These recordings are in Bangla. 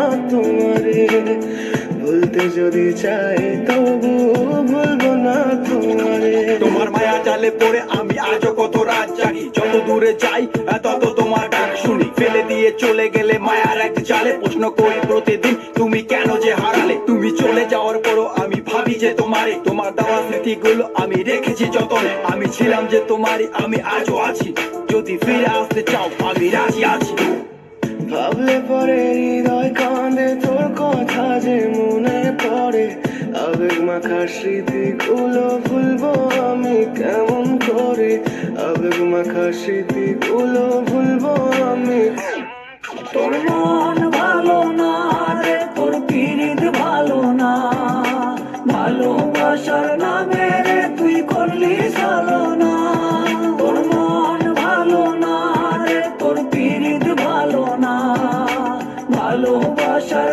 না তোমারে। ভুলতে যদি চাই তবু ভুলবো না তোমারে। তোমার মায়া জালে পড়ে আমি আজও কত রাত জাগি। যত দূরে যাই তত তোমার ডাক শুনি। ফেলে দিয়ে চলে গেলে মায়ার এক জালে। প্রশ্ন করি প্রতিদিন তুমি কেন যে হারালে? তুমি চলে যাওয়ার পরও আমি ভাবি যে তোমারে। তোমার দেওয়া স্মৃতিগুলো আমি রেখেছি যতনে। আমি ছিলাম যে তোমারই আমি আজও আছি। যদি ফিরে আসতে চাও আমি রাজি আছি। ভাবলে পরে যে মনে পড়ে আবেগ মাখা স্মৃতিগুলো ভুলবো আমি কেমন করে? আবেগ মাখা স্মৃতিগুলো ভুলবো আমি তোর মন ভালো না রে, তোর পিরিত ভালো না। ভালোবাসার নামে রে, তুই করলি না তোর মন ভালো না রে, তোর ভালো না। ভালোবাসার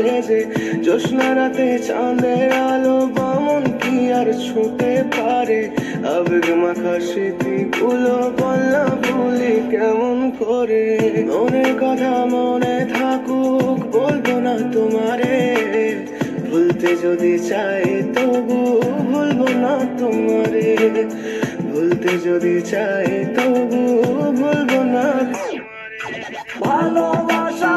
খোঁজে জোসনা রাতে চাঁদের আলো বামন কি আর ছুটে পারে? আবেগ মাখা স্মৃতি গুলো বললাম বলি কেমন করে? মনে কথা মনে থাকুক, বলব না তোমারে। ভুলতে যদি চাই তবু ভুলবো না তোমারে। ভুলতে যদি চাই তবু ভুলবো না ভালোবাসা